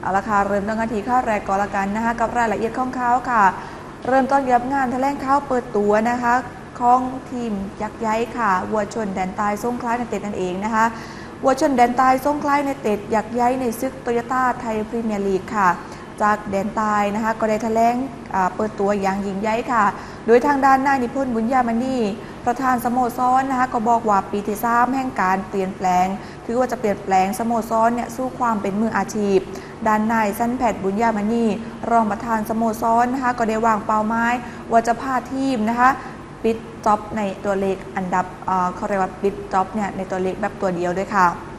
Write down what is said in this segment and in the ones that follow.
เอาละค่ะเริ่มต้นกันที่ข้าวแรกก่อนละกันนะคะกับรายละเอียดของเขาค่ะ เริ่มต้นกับงานแถลงข่าวเปิดตัวนะคะของทีมยักษ์ใหญ่ค่ะวัวชนแดนใต้ส่งขลาในเต็ดนั่นเองนะคะวัวชนแดนใต้ส่งขลาในเต็ดยักษ์ใหญ่ในซึกโตโยต้าไทยพรีเมียร์ลีกค่ะ จากแดนใต้นะคะก็ได้แถลงเปิดตัวอย่างยิ่งใหญ่ค่ะ โดยทางด้านนายนิพนธ์บุญญามณีประธานสโมสรนะคะก็บอกว่าปีที่สามแห่งการเปลี่ยนแปลง ถือว่าจะเปลี่ยนแปลงสโมสรเนี่ยสู้ความเป็นมืออาชีพ ด้านนายสั้นแพดบุญญามณีรองประธานสโมสรนะคะก็ได้วางเป้าหมายว่าจะพาทีมนะคะปิดจ็อบในตัวเลขอันดับเอ่อเขาเรียกว่าปิดจ็อบเนี่ยในตัวเลขแบบตัวเดียวด้วยค่ะ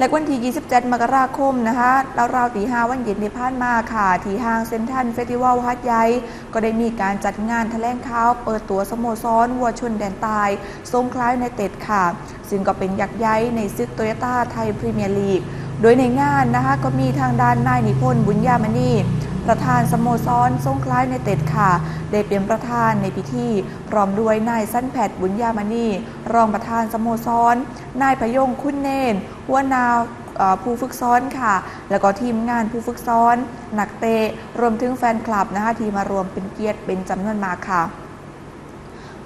และวันที่ 27 มกราคมนะคะราวๆตีห้าวันเย็นที่ผ่านมาค่ะ ที่ห้างเซ็นทรัลเฟสติวัลฮัดใหญ่ก็ได้มีการจัดงานแถลงข่าว เปิดตัวสโมสรวัวชนแดนตายทรงคล้ายในเต็ดค่ะ ซึ่งก็เป็นยักษ์ใหญ่ในซึกโตโยต้าไทยพรีเมียร์ลีก โดยในงานนะคะก็มีทางด้านนายนิพนธ์บุญญามณี ประธานสโมสรทรงคล้ายในเต็ดค่ะ ได้เป็นประธานในพิธี พร้อมด้วยนายสั้นแผดบุญญามณีรองประธานสโมสรนายพยงคุณเนนหัวนาผู้ฝึกซ้อนค่ะ แล้วก็ทีมงานผู้ฝึกซ้อน นักเตะรวมถึงแฟนคลับนะคะที่มารวมเป็นเกียรติเป็นจำนวนมากค่ะ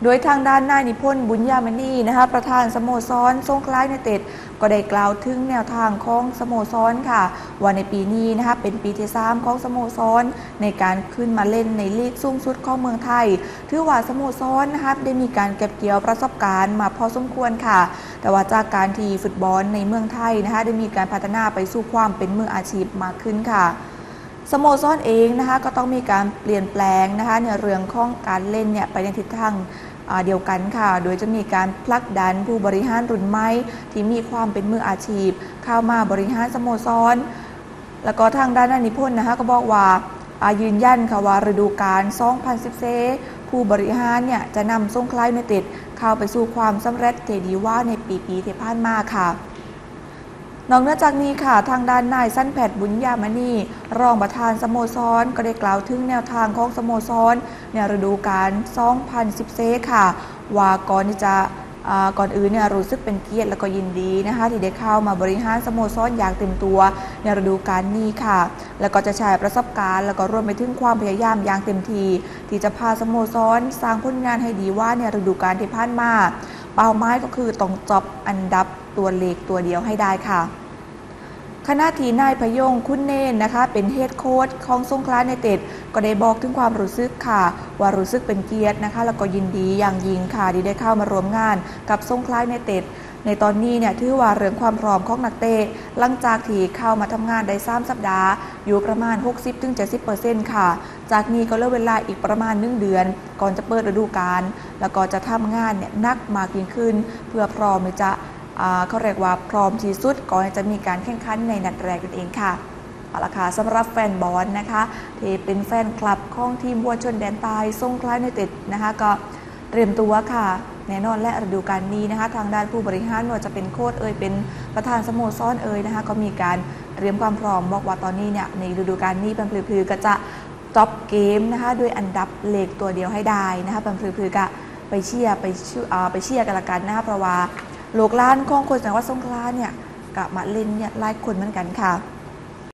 โดยทางด้านนายนิพนธ์บุญญามณีนะคะประธานสโมสรทรงคล้ายในเต็ดก็ได้กล่าวถึงแนวทางของสโมสรค่ะ ว่าในปีนี้นะคะเป็นปีที่3ของสโมสรในการขึ้นมาเล่นในลีกสูงสุดของเมืองไทย ถือว่าสโมสรนะคะได้มีการเก็บเกี่ยวประสบการณ์มาพอสมควรค่ะ แต่ว่าจากการที่ฟุตบอลในเมืองไทยนะคะได้มีการพัฒนาไปสู่ความเป็นมืออาชีพมากขึ้นค่ะสโมสรเองนะคะก็ต้องมีการเปลี่ยนแปลงนะคะในเรื่องของการเล่นเนี่ยไปในทิศทาง เดียวกันค่ะ โดยจะมีการผลักดันผู้บริหารรุ่นใหม่ที่มีความเป็นมืออาชีพ เข้ามาบริหารสโมสร แล้วก็ทางด้านนิพนธ์นะคะก็บอกว่ายืนยันค่ะว่าฤดูกาล 2010ผู้บริหารเนี่ยจะนำส่งคล้ายเมติดเข้าไปสู่ความสำเร็จเทดีว่าในปีปีที่ผ่านมาค่ะ นอกนอจากนี้ค่ะ ทางด้านนายสั้นแพทย์บุญญามณีรองประธานสโมสรก็ได้กล่าวถึงแนวทางของสโมสรในฤดูกาล2010ค่ะ ว่าก่อนที่จะก่อนอื่นเนี่ยรู้สึกเป็นเกียรติและก็ยินดีนะคะที่ได้เข้ามาบริหารสโมสรอย่างเต็มตัวในฤดูกาลนี้ค่ะ แล้วก็จะใช้ประสบการณ์ แล้วก็รวมไปถึงความพยายามอย่างเต็มทีที่จะพาสโมสรสร้างผลงานให้ดีว่าในฤดูกาลที่ผ่านมา เป้าหมายก็คือต้องจบอันดับ ตัวเลขตัวเดียวให้ได้ค่ะ คณะทีนายพยงคุณเนนนะคะ เป็นเฮดโค้ชของสงขลาในเต็ดก็ได้บอกถึงความรู้สึกค่ะ ว่ารู้สึกเป็นเกียรตินะคะ แล้วก็ยินดีอย่างยิ่งค่ะที่ได้เข้ามาร่วมงานกับสงขลาในเต็ดในตอนนี้เนี่ยถือว่าเรื่องความพร้อมของนักเตะหลังจากที่เข้ามาทำงานได้3สัปดาห์ อยู่ประมาณ 60-70%ค่ะ จากนี้ก็เหลือเวลาอีกประมาณ 1 เดือน ก่อนจะเปิดฤดูกาลแล้วก็จะทำงานเนี่ยนักมากยิ่งขึ้น เพื่อพร้อมจะ เขาเรียกว่าพร้อมที่สุดก่อนจะมีการแข่งขันในนัดแรกนั่นเองค่ะเอาละค่ะสำหรับแฟนบอลนะคะ ที่เป็นแฟนคลับของทีมบัวชนแดนใต้ทรงคล้ายในต็ดนะคะ ก็เตรียมตัวค่ะแน่นอนและฤดูกาลนี้นะคะ ทางด้านผู้บริหารไม่ว่าจะเป็นโค้ชเอ่ยเป็นประธานสโมสรเอ่ยนะคะ ก็มีการเตรียมความพร้อมบอกว่าตอนนี้เนี่ยในฤดูกาลนี้เป็นพลือๆก็จะจบเกมนะคะด้วยอันดับเลขตัวเดียวให้ได้นะคะเป็นพลือๆก็ไปเชียร์ไปไปเชียร์กันละกันนะคะเพราะว่า ลกล้านของคนจังหวัดสงขลาเนี่ยกับมาเล่นเนี่ยหลายคนเหมือนกันค่ะ